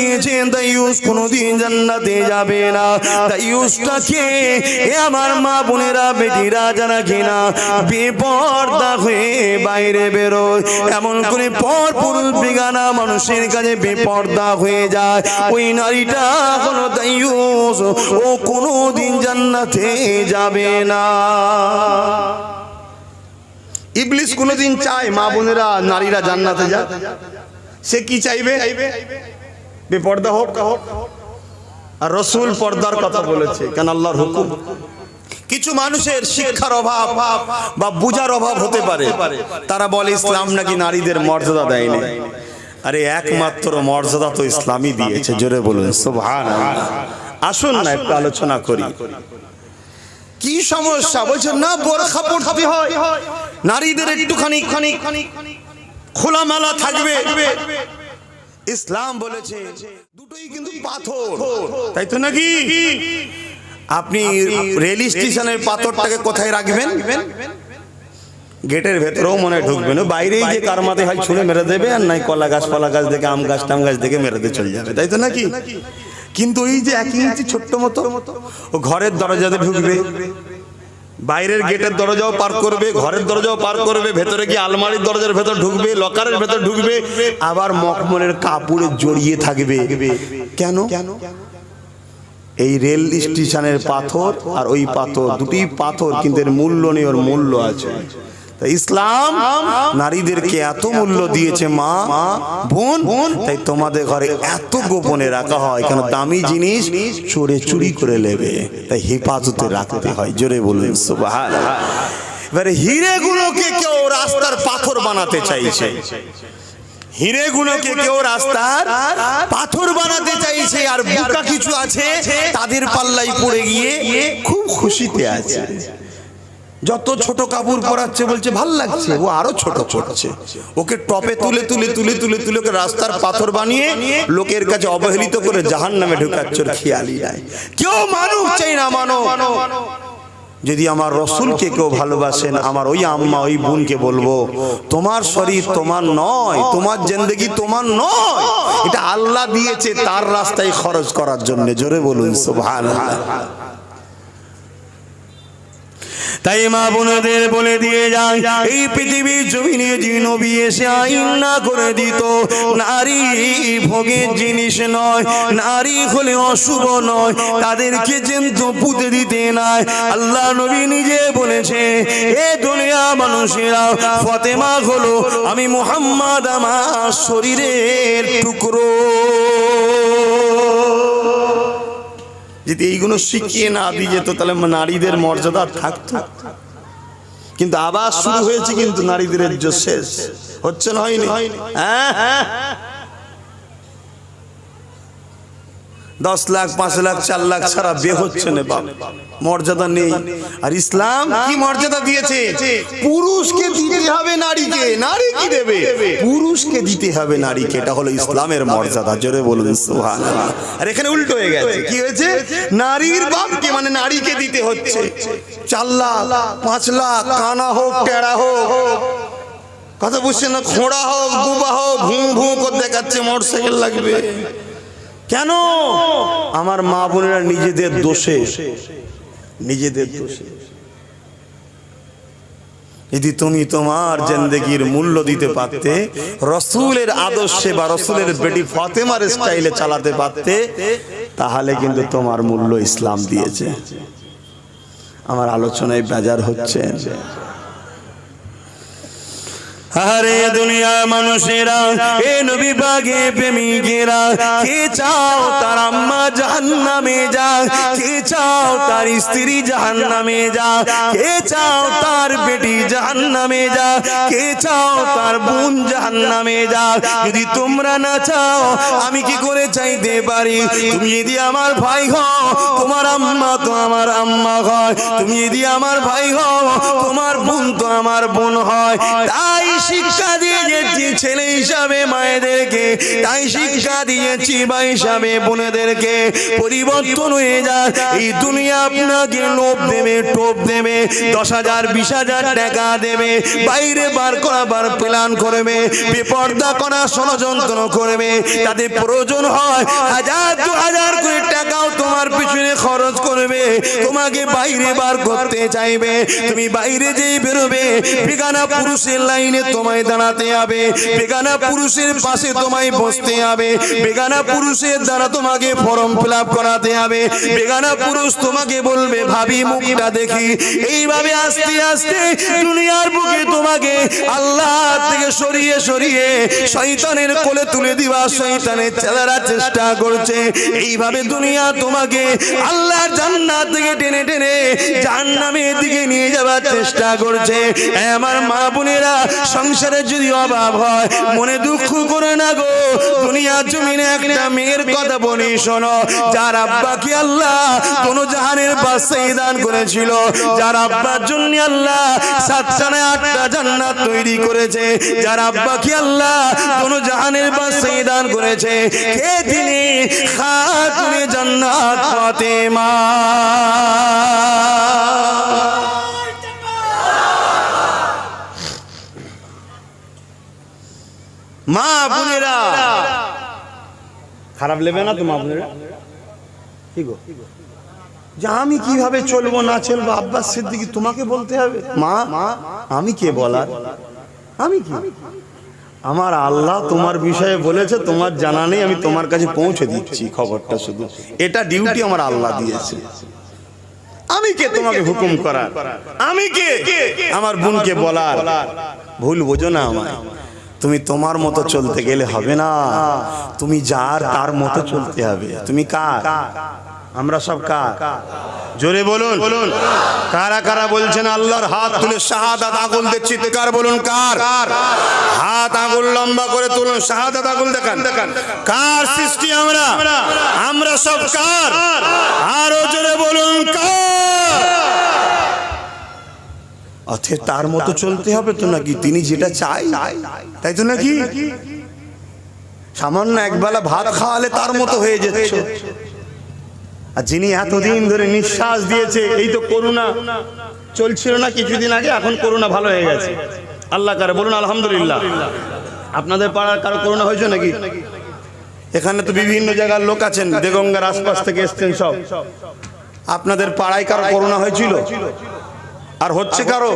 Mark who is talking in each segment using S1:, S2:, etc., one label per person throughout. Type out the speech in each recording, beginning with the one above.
S1: দিয়েছেন, তাই ইউস কোনোদিন জান্নাতে যাবে না। এ আমার মা বোনেরা, বেটিরা যারা কিনা, বেপর্দা হয়ে বাইরে বেরোয়। এমন করে পর পুরুষ বেগানা মানুষের কাছে বেপর্দা হয়ে যায়। ওই নারীটা কোনো তাই ইউস, ও কোনোদিন জান্নাতে যাবে না। ইবলিস কোনোদিন চায় মা বোনেরা, নারীরা জান্নাতে যায় সে কি চাইবে? বেপর্দা হোক হোক, আর রসুল পর্দার কথা বলেছে, কেন আল্লাহর হুকুম? কিছু মানুষের শিক্ষার অভাব বা বুঝার অভাব হতে পারে। তারা বলে, ইসলাম নাকি নারীদের মর্যাদা দেয়নি। আরে, একমাত্র মর্যাদা তো ইসলামই দিয়েছে, জোরে বলুন আসুন না, একটু আলোচনা করি। কি সমস্যা? বলছেন না বোরখা পড়তে হয়, নারীদের একটুখানি খানি খোলামেলা থাকবে। ইসলাম বলেছে দুটোই কিন্তু পাথর। তাই তো নাকি? আপনি রেল স্টেশনের পাথরটাকে কোথায় রাখবেন? গেটের ভেতরেও মনে হয় ঢুকবেন। ও বাইরেই যে কার মাথায় হয় ছুঁড়ে মেরে দেবে আর নাই কলা গাছ ফলা গাছ দেখে আম গাছ টাম গাছ দেখে মেরে দিয়ে চলে যাবে। তাই তো নাকি? কিন্তু ওই যে এক ইঞ্চি ছোট্ট মতো ঘরের দরজাতে ঢুকবে। বাইরের গেটের দরজাও পার করবে ঘরের দরজাও পার করবে ভেতরে গিয়ে আলমারির দরজার ভেতর ঢুকবে লকারের ভেতর ঢুকবে আবার মকমলের কাপড়ে জড়িয়ে থাকবে। কেন? এই রেল স্টেশনের পাথর আর ওই পাথর দুটি পাথর কিন্তু এর মূল্য নেই ওর মূল্য আছে। ইসলাম নারীদেরকে এত মূল্য দিয়েছে মা বোন বোন তাই তোমাদের ঘরে এত গোপনে রাখা হয় কেন দামি জিনিস চোরে চুরি করে নেবে তাই হেফাজতে রাখতে হয় জোরে বলুন। সুবহানাল্লাহ। এবারে হিরেগুলোকে কেউ রাস্তার পাথর বানাতে চাইছে। হিরে হিরেগুলোকে কেউ রাস্তার পাথর বানাতে চাইছে আর বোকা কিছু আছে তাদের পাল্লাই পড়ে গিয়ে খুব খুশিতে আছে। যত ছোট কাপড় পরাচ্ছে বলছে ভালো লাগছে। ও আরও ছোট করছে ওকে টপে তুলে তুলে তুলে তুলে তুলে ওকে রাস্তার পাথর বানিয়ে লোকের কাছে অবহেলিত করে জাহান নামে ঢুকাচ্ছে খেয়ালি নাই। কেউ মানুষ চাই না মানো। যদি আমার রসুলকে কেউ ভালোবাসেন আমার ওই আম্মা ওই বোনকে বলব তোমার শরীর তোমার নয় তোমার জিন্দগি তোমার নয়। এটা আল্লাহ দিয়েছে তার রাস্তায় খরচ করার জন্য। জোরে বলুন সুবহানাল্লাহ। তাই মা বোনদের বলে দিয়ে যান এই পৃথিবীর জমিনে যে নবী এসে আইন না করে দিত, নারী ভোগের জিনিস নয়, নারী হলে অশুভ নয়, তাদেরকে যেন্ত পুঁতে দিতে নাই, আল্লাহ নবী নিজে বলেছে, এ দুনিয়া মানুষেরা, ফতেমা হলো আমি মোহাম্মদ আমার শরীরের টুকরো। যদি এইগুলো শিখিয়ে না দিয়ে যেত তাহলে নারীদের মর্যাদা থাকতো। কিন্তু আবার শুরু হয়েছে কিন্তু নারীদের শেষ। হচ্ছে না হয়নি। হ্যাঁ? হ্যাঁ? দশ লাখ, পাঁচ লাখ, চার লাখ ছাড়া বে হচ্ছে না বাপ। মর্যাদা নেই। আর ইসলাম কি মর্যাদা দিয়েছে? পুরুষকে দিতে হবে নারীকে। নারী কি দেবে? পুরুষকে দিতে হবে নারীকে। এটা হলো ইসলামের মর্যাদা। জোরে বলুন সুহান আর এখানে উল্টো হয়ে গেছে। কি হয়েছে? নারীর বাপকে মানে নারীকে দিতে হচ্ছে। চার লাখ, পাঁচ লাখ, কানা হোক, টেরা হোক। কথা বুঝছেন না? খোঁড়া হোক বুবা হোক, ভুঁ ভুঁ করে দেখাচ্ছে, মোটরসাইকেল লাগবে। কেন? আমার মা বোনেরা নিজেদের দোষে নিজেদের দোষে। যদি তুমি তোমার জেন্দেগির মূল্য দিতে পারতে, রসুলের আদর্শে বা রসুলের বেটি ফাতেমার স্টাইলে চালাতে পারতে, তাহলে কিন্তু তোমার মূল্য ইসলাম দিয়েছে। আমার আলোচনায় বেজার হচ্ছে। আরে দুনিয়া মানুষেরা, এ নবী বাগে প্রেমিকেরা, কে চাও তার আম্মা জাহান্নামে যা, কে চাও তার স্ত্রী জাহান্নামে যা, কে চাও তার বেটি জাহান্নামে যা, কে চাও তার বোন জাহান্নামে যা, যদি তোমরা না চাও, আমি কি করে চাইতে পারি? তুমি যদি আমার ভাই হও, তোমার আম্মা তো আমার আম্মা হয়। তুমি যদি আমার ভাই হও, তোমার বোন তো আমার বোন হয়। তাই শিক্ষা দিয়েছি, ছেলে হিসাবে মায়েদেরকে। তাই শিক্ষা দিয়েছি ভাই হিসাবে বোনেদেরকে। পরিবর্তন হয়ে যায় এই দুনিয়া আপনাকে লোভ দেবে, টোপ দেবে, দশ হাজার, বিশ হাজার টাকা দেবে। বাইরে বার করাবার প্ল্যান করবে, বেপর্দা করা ষড়যন্ত্র করবে। তাদের প্রয়োজন হয় হাজার, দু হাজার করে টাকাও তোমার পিছনে খরচ করবে, তোমাকে বাইরে বার করতে চাইবে। তুমি বাইরে যেই বেরোবে, বেগানা পুরুষের লাইনে তোমায় দাঁড়াতে হবে, বেগানা পুরুষের পাশে তোমায় বসতে হবে, বেগানা পুরুষের দ্বারা তোমাকে ফর্ম ফিল করাতে হবে, বেগানা পুরুষ তোমাকে বলবে, ভাবি, মুখটা দেখি। এইভাবে আস্তে আস্তে দুনিয়ার বুকে তোমাকে আল্লাহ থেকে সরিয়ে সরিয়ে শয়তানের কোলে তুলে দিবা শয়তানের ছেলেরা চেষ্টা করছে। এইভাবে দুনিয়া তোমাকে আল্লাহ জান্নাত থেকে টেনে টেনে জাহান্নামের দিকে নিয়ে যাওয়ার চেষ্টা করছে। আমার মা বোনেরা, সংসারে যদি অভাব হয়, মনে দুঃখ করে না গো। দুনিয়ার জমিনে একটা মেয়ের কথা বলি, শোনো। যার আব্বাকে আল্লাহ কোন জাহানের বাসাই দান করেছিল, যার আব্বার জন্য আল্লাহ সাতটা আটটা জান্নাত তৈরি করেছে। যার আব্বাকে আল্লাহ কোন জাহানের বাসাই দান করেছে। কে তিনি খাতুনে জান্নাত ফাতেমা। মা বোনেরা। খারাপ লেবে না তো মা বোনেরা? কি গো? যে আমি কীভাবে চলবো না চলবো আব্বাস সিদ্দিকি তোমাকে বলতে হবে? মা আমি কে বলার? আমি কি? আমার আল্লাহ তোমার বিষয়ে বলেছে, তোমার জানা নেই, আমি তোমার কাছে পৌঁছে দিচ্ছি খবরটা শুধু। এটা ডিউটি আমার আল্লাহ দিয়েছে। আমি কে তোমাকে হুকুম করার? আমি কে? আমার বোনকে বলার। ভুল বোঝো না আমায়। তুমি তোমার মতো চলতে গেলে হবে না। তুমি যার তার মতো চলতে হবে। তুমি কার? আমরা সব কার? জোরে বলুন। বলুন কারা কারা বলছেন আল্লাহর হাত তুলে শাহাদাত আগুল দিয়ে চিৎকার বলুন কার? হাত আগুল লম্বা করে তুলুন, শাহাদাত আগুল দেখান। কার সৃষ্টি আমরা? আমরা সব কার? আরও জোরে বলুন কার? অথে তার মতো চলতে হবে তো নাকি? তিনি যেটা চাই, তাই তো নাকি? সামান্য একবেলা ভাত খাওয়ালে তার মতো হয়ে যাচ্ছে। আর যিনি এতদিন ধরে নিঃশ্বাস দিয়েছে, এই তো করোনা চলছিল না কিছুদিন আগে, এখন করোনা ভালো হয়ে গেছে। আল্লাহ কারে বলুন, আলহামদুলিল্লাহ। আপনাদের পাড়ার কারও করোনা হয়েছে নাকি? এখানে তো বিভিন্ন জায়গার লোক আছেন, দেগঙ্গার আশপাশ থেকে এসছেন সব। আপনাদের পাড়ায় কারও করোনা হয়েছিল? আর হচ্ছে কারও?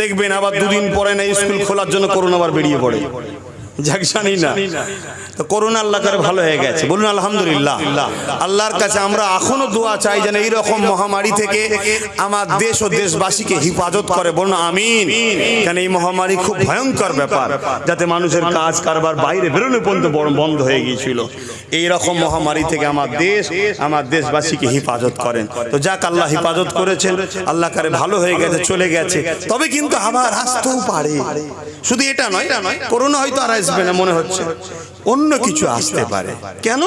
S1: দেখবেন আবার দুদিন পরে না, স্কুল খোলার জন্য করোনা আবার বেরিয়ে পড়ে। আমরা আমার যাতে মানুষের কাজ কারবার বাইরে বেরোনো পর্যন্ত বড় বন্ধ হয়ে গিয়েছিল। এইরকম মহামারী থেকে আমার দেশ, আমার দেশবাসীকে হিফাজত করেন। তো যাক, আল্লাহ হিফাজত করেছেন। আল্লাহ কারে ভালো হয়ে গেছে, চলে গেছে। তবে কিন্তু আবার আসতেও পারে। শুধু এটা নয়, করোনা হয়তো আর আসবে না মনে হচ্ছে? অন্য কিছু আসতে পারে। কেন?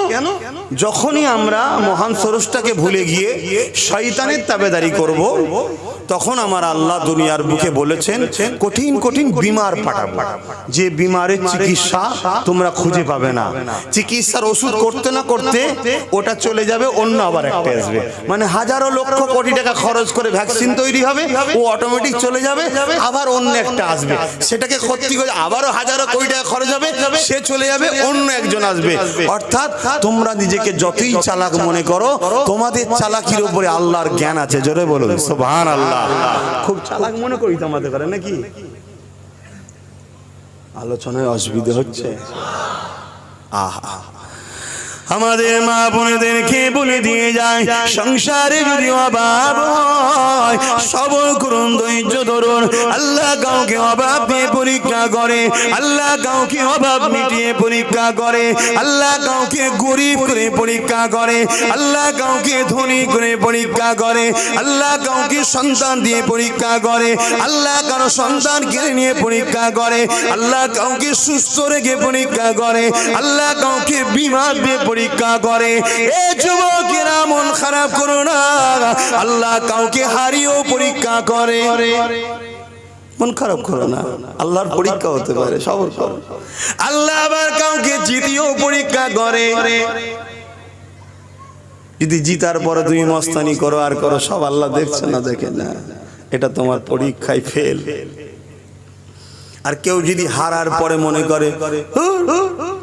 S1: যখনই আমরা মহান সরসটাকে ভুলে গিয়ে শয়তানের তাবেদারি করব তখন আমার আল্লাহ দুনিয়ার বুকে বলেছেন, কঠিন কঠিন বিমার পাঠাবো। যে বিমারের চিকিৎসা তোমরা খুঁজে পাবে না। চিকিৎসার ওষুধ করতে না করতে ওটা চলে যাবে, অন্য আবার একটা আসবে। মানে হাজারো লক্ষ কোটি টাকা খরচ করে ভ্যাকসিন তৈরি হবে, ও অটোমেটিক চলে যাবে, আবার অন্য একটা আসবে। সেটাকে ক্ষতি করে আবারও হাজারো কোটি টাকা খরচ হবে, সে চলে যাবে, অন্য একজন আসবে। অর্থাৎ তোমরা নিজেকে যতই চালাক মনে করো, তোমাদের চালাকির উপরে আল্লাহর জ্ঞান আছে। জোরে বলুন সুবহান আল্লাহ খুব চালাক মনে করি তোমাদের করে নাকি? আলোচনায় অসুবিধা হচ্ছে। আহা। আমাদের মা বোনেদেরকে বলে দিয়ে যায়, সংসারে যদি অভাব হয়, সবল করুন ধৈর্য ধরুন। আল্লাহ কাউকে অভাব দিয়ে পরীক্ষা করে, আল্লাহ কাউকে অভাব মিটিয়ে পরীক্ষা করে, আল্লাহ কাউকে গরিব করে পরীক্ষা করে, আল্লাহ কাউকে ধনী করে পরীক্ষা করে, আল্লাহ কাউকে সন্তান দিয়ে পরীক্ষা করে, আল্লাহ কারও সন্তান কিনে নিয়ে পরীক্ষা করে, আল্লাহ কাউকে সুস্থ রেখে পরীক্ষা করে, আল্লাহ কাউকে বিমার দিয়ে পরীক্ষা করে। এ যুবকেরা মন খারাপ করো না। আল্লাহ কাউকে হারিয়েও পরীক্ষা করে। মন খারাপ করো না। আল্লাহর পরীক্ষা হতে পারে সবর করো। আল্লাহ আবার কাউকে জিতিয়েও পরীক্ষা করে। যদি জিতার পরে তুমি মস্তানি করো আর করো সব আল্লাহ দেখছে না দেখে না। এটা তোমার পরীক্ষায় ফেল আর কেউ যদি হারার পরে মনে করে "হুর, হুর, হুর,